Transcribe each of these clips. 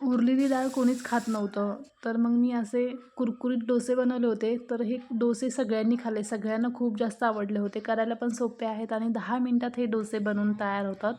उरलेली डाळ कोणीच खात नव्हतं. तर मग मी असे कुरकुरीत डोसे बनवले होते. तर हे डोसे सगळ्यांनी खाल्ले. सगळ्यांना खूप जास्त आवडले होते. करायला पण सोपे आहेत आणि दहा मिनटात हे डोसे बनवून तयार होतात.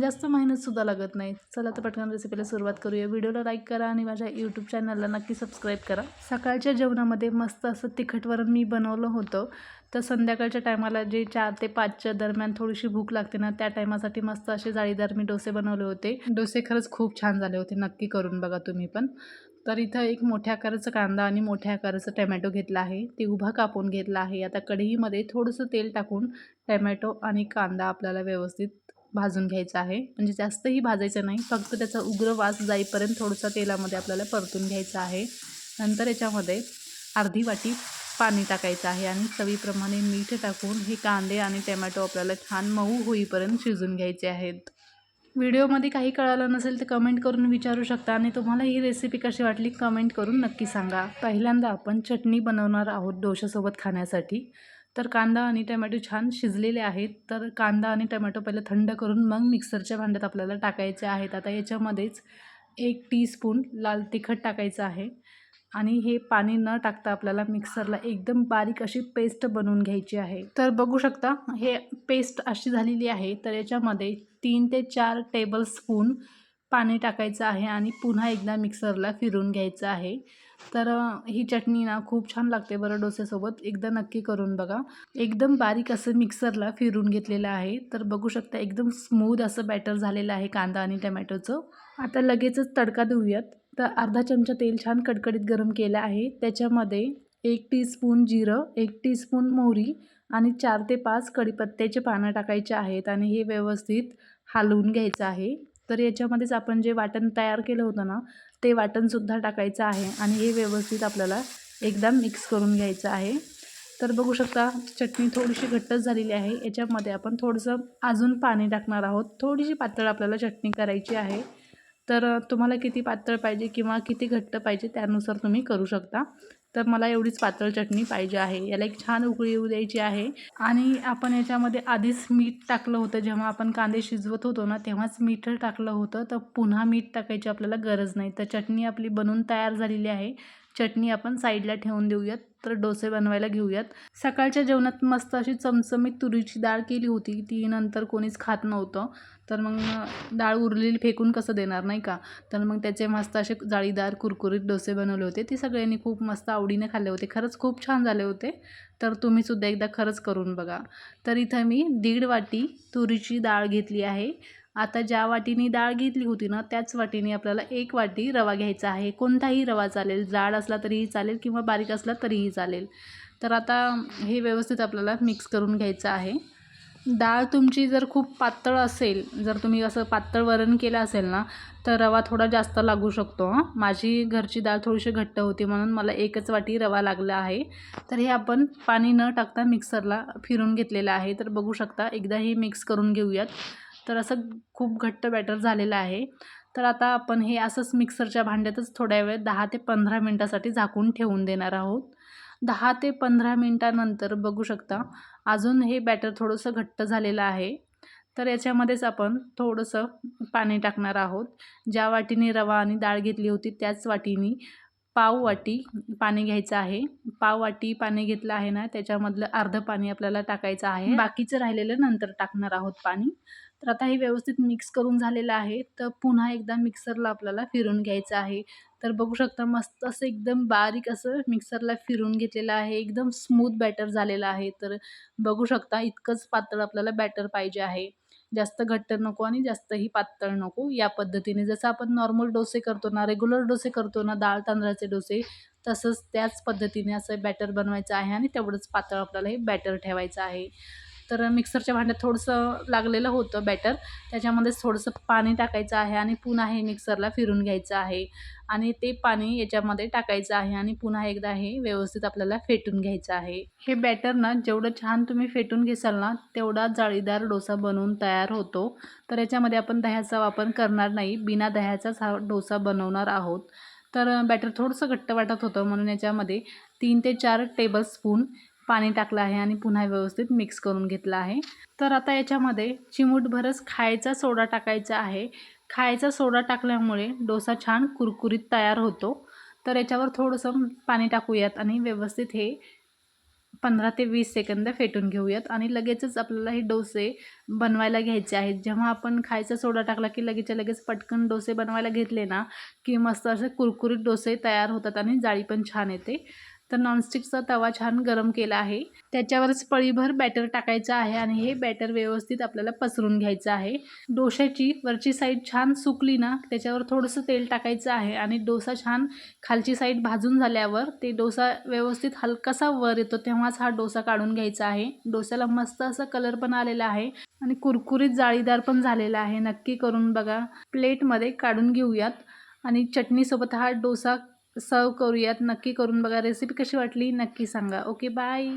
जास्त मेहनतसुद्धा लागत नाही. चला तर पटकन रेसिपीला सुरुवात करूया. व्हिडिओला लाईक करा आणि माझ्या यूट्यूब चॅनलला नक्की सबस्क्राईब करा. सकाळच्या जेवणामध्ये मस्त असं तिखट वरण मी बनवलं होतं. तर संध्याकाळच्या टायमाला जे चार ते पाचच्या दरम्यान थोडीशी भूक लागते ना त्या टायमासाठी मस्त असे जाळीदार मी डोसे बनवले होते. डोसे खरंच खूप छान झाले होते नक्की करून बघा तुम्ही पण. तर इथं एक मोठ्या आकाराचा कांदा आणि मोठ्या आकाराचा टमॅटो घेतला आहे. ते उभा कापून घेतला आहे. आता कढईमध्ये थोडंसं तेल टाकून टमॅटो आणि कांदा आपल्याला व्यवस्थित भाजून घ्यायचा आहे. म्हणजे जास्तही भाजायचं नाही फक्त त्याचा उग्र वास जाईपर्यंत थोडंसं तेलामध्ये आपल्याला परतून घ्यायचं आहे. नंतर याच्यामध्ये अर्धी वाटी पाणी टाकायचं आहे आणि चवीप्रमाणे मीठ टाकून हे कांदे आणि टमॅटो आपल्याला छान मऊ होईपर्यंत शिजून घ्यायचे आहेत. व्हिडिओमध्ये काही कळालं नसेल तर कमेंट करून विचारू शकता आणि तुम्हाला ही रेसिपी कशी वाटली कमेंट करून नक्की सांगा. पहिल्यांदा आपण चटणी बनवणार आहोत डोशासोबत खाण्यासाठी. तर कांदा आणि टमॅटो छान शिजलेले आहेत. तर कांदा आणि टमॅटो पहिले थंड करून मग मिक्सरच्या भांड्यात आपल्याला टाकायचे आहेत. आता याच्यामध्येच एक टीस्पून लाल तिखट टाकायचं आहे. आणि हे पाणी न टाकता आपल्याला मिक्सरला एकदम बारीक अशी पेस्ट बनवून घ्यायची आहे. तर बघू शकता हे पेस्ट अशी झालेली आहे तर याच्यामध्ये तीन ते चार टेबल स्पून पाणी टाकायचं आहे आणि पुन्हा एकदा मिक्सरला फिरून घ्यायचं आहे. तर ही चटणी ना खूप छान लागते बरं डोसेसोबत एकदा नक्की करून बघा. एकदम बारीक असं मिक्सरला फिरून घेतलेलं आहे. तर बघू शकता एकदम स्मूद असं बॅटर झालेलं आहे कांदा आणि टमॅटोचं. आता लगेचच तडका देऊयात. तर अर्धा चमचा तेल छान कडकडीत गरम केलं आहे. त्याच्यामध्ये एक टीस्पून जिरं एक टीस्पून मोहरी आणि चार ते पाच कडीपत्त्याचे पानं टाकायचे आहेत आणि हे व्यवस्थित हलवून घ्यायचं आहे. तर याच्यामध्येच आपण जे वाटण तयार केलं होतं ना ते वाटणसुद्धा टाकायचं आहे आणि हे व्यवस्थित आपल्याला एकदा मिक्स करून घ्यायचं आहे. तर बघू शकता चटणी थोडीशी घट्टच झालेली आहे. याच्यामध्ये आपण थोडंसं अजून पाणी टाकणार आहोत. थोडीशी पातळ आपल्याला चटणी करायची आहे. तर तुम्हाला किती पातळ पाहिजे किंवा किती घट्ट पाहिजे त्यानुसार तुम्ही करू शकता. तर मला एवढीच पातळ चटणी पाहिजे आहे. याला एक छान उकळी येऊ द्यायची आहे. आणि आपण याच्यामध्ये आधीच मीठ टाकलं होतं. जेव्हा आपण कांदे शिजवत होतो ना तेव्हाच मीठ टाकलं होतं. तर पुन्हा मीठ टाकायची आपल्याला गरज नाही. तर चटणी आपली बनवून तयार झालेली आहे. चटणी आपण साईडला ठेवून देऊयात तर डोसे बनवायला घेऊयात. सकाळच्या जेवणात मस्त अशी चमचमीत तुरीची डाळ केली होती ती नंतर कोणीच खात नव्हतं. तर मग डाळ उरलेली फेकून कसं देणार नाही का? तर मग त्याचे मस्त असे जाळीदार कुरकुरीत डोसे बनवले होते. ते सगळ्यांनी खूप मस्त आवडीने खाल्ले होते. खरंच खूप छान झाले होते. तर तुम्हीसुद्धा एकदा खरंच करून बघा. तर इथं मी दीड वाटी तुरीची डाळ घेतली आहे. आता ज्या वाटीने डाळ घेतली होती ना त्याच वाटीने आपल्याला एक वाटी रवा घ्यायचा आहे. कोणताही रवा चालेल जाड असला तरीही चालेल किंवा बारीक असला तरीही चालेल. तर आता हे व्यवस्थित आपल्याला मिक्स करून घ्यायचं आहे. डाळ तुमची जर खूप पातळ असेल जर तुम्ही असं पातळ वरण केलं असेल ना तर रवा थोडा जास्त लागू शकतो माझी घरची डाळ थोडीशी घट्ट होती म्हणून मला एकच वाटी रवा लागला आहे. तर हे आपण पाणी न टाकता मिक्सरला फिरून घेतलेलं आहे. तर बघू शकता एकदा हे मिक्स करून घेऊयात. तर असं खूप घट्ट बॅटर झालेलं आहे. तर आता आपण हे असंच मिक्सरच्या भांड्यातच थोड्या वेळ दहा ते पंधरा मिनटासाठी झाकून ठेवून देणार आहोत. दहा ते पंधरा मिनटानंतर बघू शकता अजून हे बॅटर थोडंसं घट्ट झालेलं आहे. तर याच्यामध्येच आपण थोडंसं पाणी टाकणार आहोत. ज्या वाटीने रवा आणि डाळ घेतली होती त्याच वाटीने पाव वाटी पाणी घ्यायचं आहे. पाव वाटी पाणी घेतलं आहे ना त्याच्यामधलं अर्धं पाणी आपल्याला टाकायचं आहे. बाकीचं राहिलेलं नंतर टाकणार आहोत पाणी. तर आता हे व्यवस्थित मिक्स करून झालेलं आहे. तर पुन्हा एकदा मिक्सरला आपल्याला फिरून घ्यायचं आहे. तर बघू शकता मस्त असं एकदम बारीक असं मिक्सरला फिरून घेतलेलं आहे. एकदम स्मूथ बॅटर झालेलं आहे. तर बघू शकता इतकंच पातळ आपल्याला बॅटर पाहिजे आहे. जास्त घट्ट नको आणि जास्तही पातळ नको या पद्धतीने. जसं आपण नॉर्मल डोसे करतो ना रेग्युलर डोसे करतो ना डाळ तांदळाचे डोसे तसंच त्याच पद्धतीने असं बॅटर बनवायचं आहे आणि तेवढंच पातळ आपल्याला हे बॅटर ठेवायचं आहे. तर मिक्सरच्या भांड्यात थोडंसं लागलेलं होतं बॅटर त्याच्यामध्येच थोडंसं पाणी टाकायचं आहे आणि पुन्हा हे मिक्सरला फिरून घ्यायचं आहे. आणि ते पाणी याच्यामध्ये टाकायचं आहे आणि पुन्हा एकदा हे व्यवस्थित आपल्याला फेटून घ्यायचं आहे. हे बॅटर ना जेवढं छान तुम्ही फेटून घेसाल ना तेवढा जाळीदार डोसा बनवून तयार होतो. तर याच्यामध्ये आपण दह्याचा वापर करणार नाही बिना दह्याचाच हा डोसा बनवणार आहोत. तर बॅटर थोडंसं घट्ट वाटत होतं म्हणून याच्यामध्ये तीन ते चार टेबलस्पून पाणी टाकलं आहे आणि पुन्हा व्यवस्थित मिक्स करून घेतलं आहे. तर आता याच्यामध्ये चिमूटभरच खायचा सोडा टाकायचा आहे. खायचा सोडा टाकल्यामुळे डोसा छान कुरकुरीत तयार होतो. तर याच्यावर थोडंसं पाणी टाकूयात आणि व्यवस्थित हे पंधरा ते वीस सेकंद फेटून घेऊयात. आणि लगेचच आपल्याला हे डोसे बनवायला घ्यायचे आहेत. जेव्हा आपण खायचा सोडा टाकला की लगेचच्या लगेच पटकन डोसे बनवायला घेतले ना की मस्त असे कुरकुरीत डोसे तयार होतात आणि जाळी पण छान येते. तर नॉनस्टिकचा तवा छान गरम केला आहे. त्याच्यावरच पळीभर बॅटर टाकायचं आहे आणि हे बॅटर व्यवस्थित आपल्याला पसरून घ्यायचं आहे. डोशाची वरची साईड छान सुकली ना त्याच्यावर थोडंसं तेल टाकायचं आहे आणि डोसा छान खालची साईड भाजून झाल्यावर ते डोसा व्यवस्थित हलकासा वर येतो तेव्हाच हा डोसा काढून घ्यायचा आहे. डोसाला मस्त असा कलर पण आलेला आहे आणि कुरकुरीत जाळीदार पण झालेला आहे. नक्की करून बघा. प्लेटमध्ये काढून घेऊयात आणि चटणीसोबत हा डोसा सर्व करूयात. नक्की करून बघा. रेसिपी कशी वाटली? नक्की सांगा. Okay bye